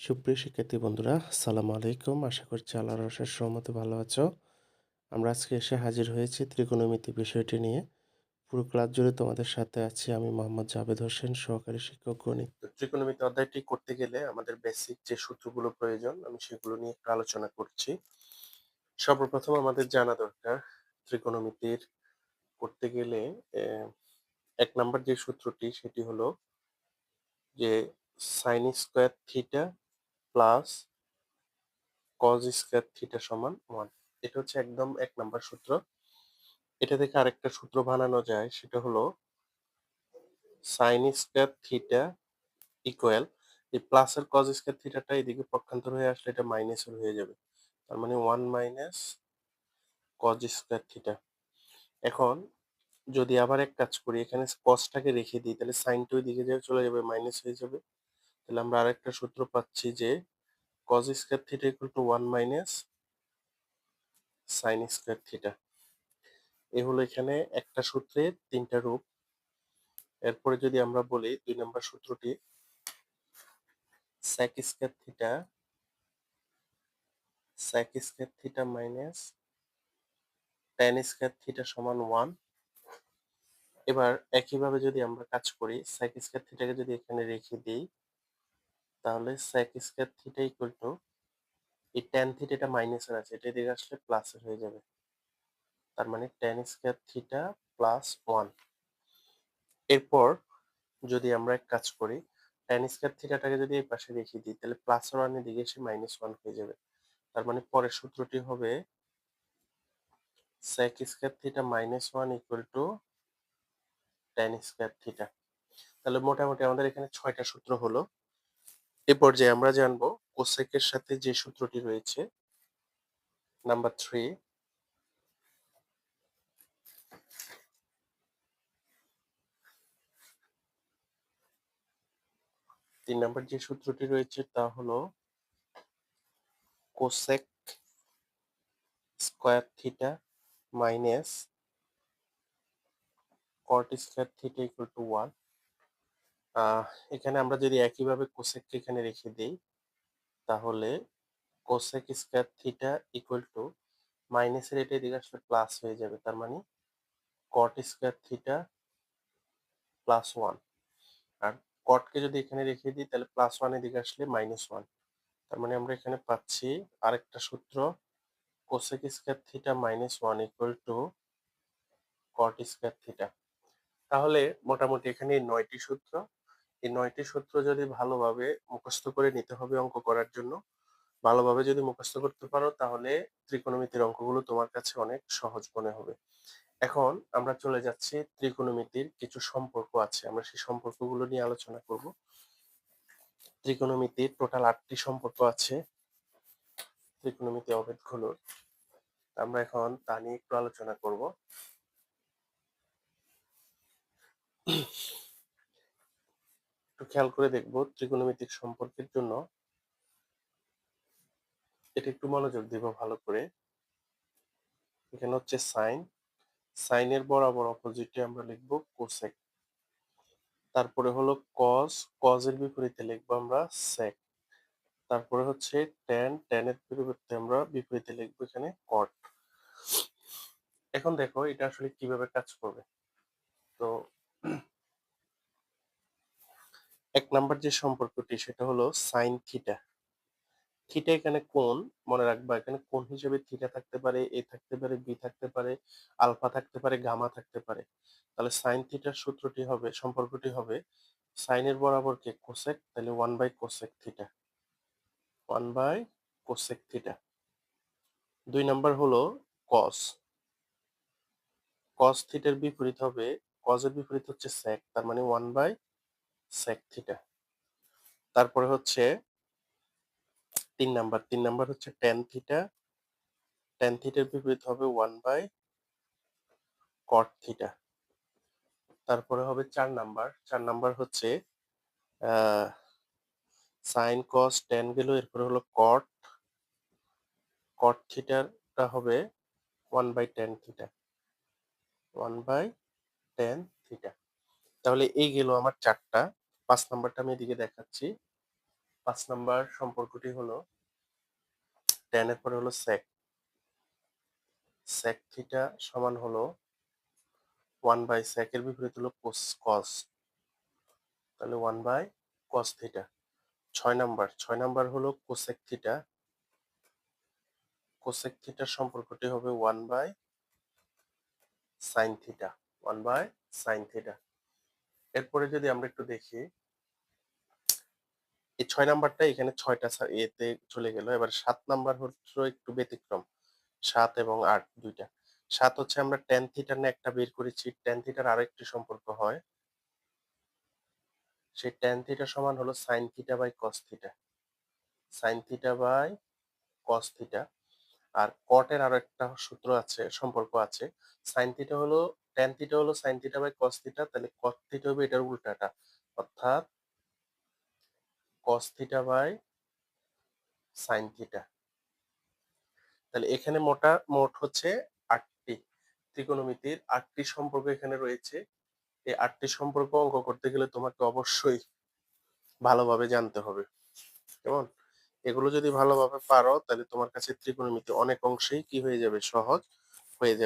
সুপ্রিয় শিক্ষার্থী বন্ধুরা, আসসালামু আলাইকুম। আশা করছি আল্লাহর অশেষ সহমতে ভালো আছো। আমরা আজকে এসে হাজির হয়েছি ত্রিকোণমিতি বিষয়টি নিয়ে। পুরো ক্লাস জুড়ে তোমাদের সাথে আছি আমি মোহাম্মদ জাভেদ হোসেন, সহকারী শিক্ষক গণিত। ত্রিকোণমিতি অধ্যায়টি করতে গেলে আমাদের বেসিক যে সূত্রগুলো প্রয়োজন, আমি সেগুলো নিয়ে একটু আলোচনা করছি। সর্বপ্রথম আমাদের জানা দরকার, ত্রিকোণমিতির করতে গেলে এক নম্বর যে সূত্রটি, সেটি হলো যে sine square theta plus cos square theta সমান ওয়ান এটা হচ্ছে একদম এক নাম্বার সূত্র। এটা থেকে আরেকটা সূত্র বানানো যায়, সেটা হলো সাইন স্কোয়ার থিটা ইকুয়াল এই প্লাসের কজ স্কোয়ার থিটাটা এদিকে পক্ষান্তর হয়ে আসলে এটা মাইনাসের হয়ে যাবে। তার মানে one minus cos square theta এখন যদি আবার এক কাজ করি, এখানে কসটাকে রেখে দিই, তাহলে সাইনটা ওই দিকে চলে যাবে মাইনাস হয়ে যাবে। তাহলে আমরা আরেকটা সূত্র পাচ্ছি যে cos square theta equal to one minus sine square theta এ হলো এখানে একটা সূত্রের তিনটা রূপ। এরপরে যদি আমরা বলি দুই নম্বর সূত্রটি, sec square theta sec square theta minus tan square theta সমান ওয়ান এবার একইভাবে যদি আমরা কাজ করি, sec স্কয়ার থিটাকে যদি এখানে রেখে দিই তাহলে sec square theta equal to এই tan থিটাটা মাইনাসের আছে, এটা এদিকে আসলে প্লাসের হয়ে যাবে। তার মানে tan square theta plus one এরপর যদি আমরা এক কাজ করি, tan স্কয়ার থিটাটাকে যদি এই পাশে রেখে দিই, তাহলে প্লাস ওয়ানের দিকে এসে মাইনাস ওয়ান হয়ে যাবে। তার মানে পরের সূত্রটি হবে sec square theta minus one equal to tan square theta তাহলে মোটামুটি আমাদের এখানে ছয়টা সূত্র হলো। এ পর্যায়ে আমরা জানব কোসেকের সাথে যে সূত্রটি রয়েছে। Number three. তিন নাম্বার যে সূত্রটি রয়েছে তা হলো cosec square theta minus cot square theta equal to one. এখানে আমরা যদি একইভাবে কোসেককে এখানে রেখে দিই, তাহলে cosec square theta equal to মাইনাসের এটা এদিকে আসলে প্লাস হয়ে যাবে, তার মানে cot square theta plus one আর কটকে যদি এখানে রেখে দিই, তাহলে প্লাস ওয়ান এদিকে আসলে মাইনাস ওয়ান তার মানে আমরা এখানে পাচ্ছি আরেকটা সূত্র cosec square theta minus one equal to cot square theta তাহলে মোটামুটি এখানে নয়টি সূত্র এই নয়টি সূত্র যদি ভালোভাবে মুখস্থ করে নিতে হবে অঙ্ক করার জন্য, ভালোভাবে যদি মুখস্থ করতে পারো, তাহলে ত্রিকোণমিতির অঙ্কগুলো তোমার কাছে অনেক সহজ মনে হবে। এখন আমরা চলে যাচ্ছি, ত্রিকোণমিতির কিছু সম্পর্ক আছে। আমরা সেই সম্পর্কগুলো নিয়ে আলোচনা করব। ত্রিকোণমিতির টোটাল আটটি সম্পর্ক আছে, ত্রিকোণমিতি অভেদগুলোর। আমরা এখন তা নিয়ে একটু আলোচনা করব। একটু খেয়াল করে দেখব ত্রিকোণমিতিক সম্পর্কের জন্য। এটা একটু মনোযোগ দিব ভালো করে। এখানে হচ্ছে সাইন। সাইনের বরাবর অপোজিটে আমরা লিখব কোসেক। তারপরে হলো কজ কজের বিপরীতে লিখব আমরা সেক। তারপরে হচ্ছে ট্যান ট্যানের পরিবর্তে আমরা বিপরীতে লিখব এখানে কট। এখন দেখো এটা আসলে কীভাবে কাজ করবে। তো এক নাম্বার যে সম্পর্কটি সেটা হলো সাইন থিটা থিটা এখানে কোন মনে রাখবা এখানে কোন হিসেবে থিটা থাকতে পারে এ থাকতে পারে বি থাকতে পারে আলফা থাকতে পারে গামা থাকতে পারে। তাহলে সাইন থিটার সূত্রটি হবে, সম্পর্কটি হবে সাইনের বরাবর কে কোসেক তাহলে one by cosec theta one by cosec theta দুই নাম্বার হলো কস কস থিটার বিপরীত হবে কজের বিপরীত হচ্ছে সেক তার মানে ওয়ান বাই সেক থিটা তারপরে হচ্ছে তিন নাম্বার তিন নাম্বার হচ্ছে টেন থিটা টেন থিটার বিপরীত হবে ওয়ান বাই কট থিটা তারপরে হবে চার নাম্বার। চার নাম্বার হচ্ছে সাইন কস টেন গেল, এরপরে হলো কট কট থিটারটা হবে one by tan theta one by tan theta তাহলে এই গেল আমার চারটা। পাঁচ নাম্বারটা আমি এদিকে দেখাচ্ছি। পাঁচ নাম্বার সম্পর্কটি হলো, tan এর পরে হলো sec sec থিটা সমান হলো ওয়ান বাই এর বিপরীত হলো cos cos তাহলে ওয়ান বাই cos থিটা ছয় নাম্বার ছয় নাম্বার হলো cosec থিটা cosec থিটার সম্পর্কটি হবে one by sin theta one by sin theta এরপরে যদি আমরা একটু দেখি, এই ছয় নাম্বারটা এখানে ছয়টা এতে চলে গেল। এবার সাত নাম্বার হচ্ছে একটু ব্যতিক্রম। সাত এবং আট দুইটা। সাত হচ্ছে আমরা টেন থিটার নিয়ে একটা বের করেছি। টেন থিটার আরও একটি সম্পর্ক হয়, সেই টেন থিটা সমান হলো sine theta by cos theta sine theta by cos theta আর কটের আরও একটা সূত্র আছে, সম্পর্ক আছে। সাইন থিটা হলো টেন থিটা হলো sine theta by cos theta তাহলে কস থিটা হবে এটার উল্টাটা। অর্থাৎ cos theta by sine theta তাহলে এখানে মোটা, মোট হচ্ছে আটটি। ত্রিকোণমিতির আটটি সম্পর্ক এখানে রয়েছে। এই আটটি সম্পর্ক অঙ্ক করতে গেলে তোমাকে অবশ্যই ভালোভাবে জানতে হবে। কেমন? এগুলো যদি ভালোভাবে পারো, তাহলে তোমার কাছে ত্রিকোণমিতি অনেক অংশেই কি হয়ে যাবে? সহজ হয়ে যাবে।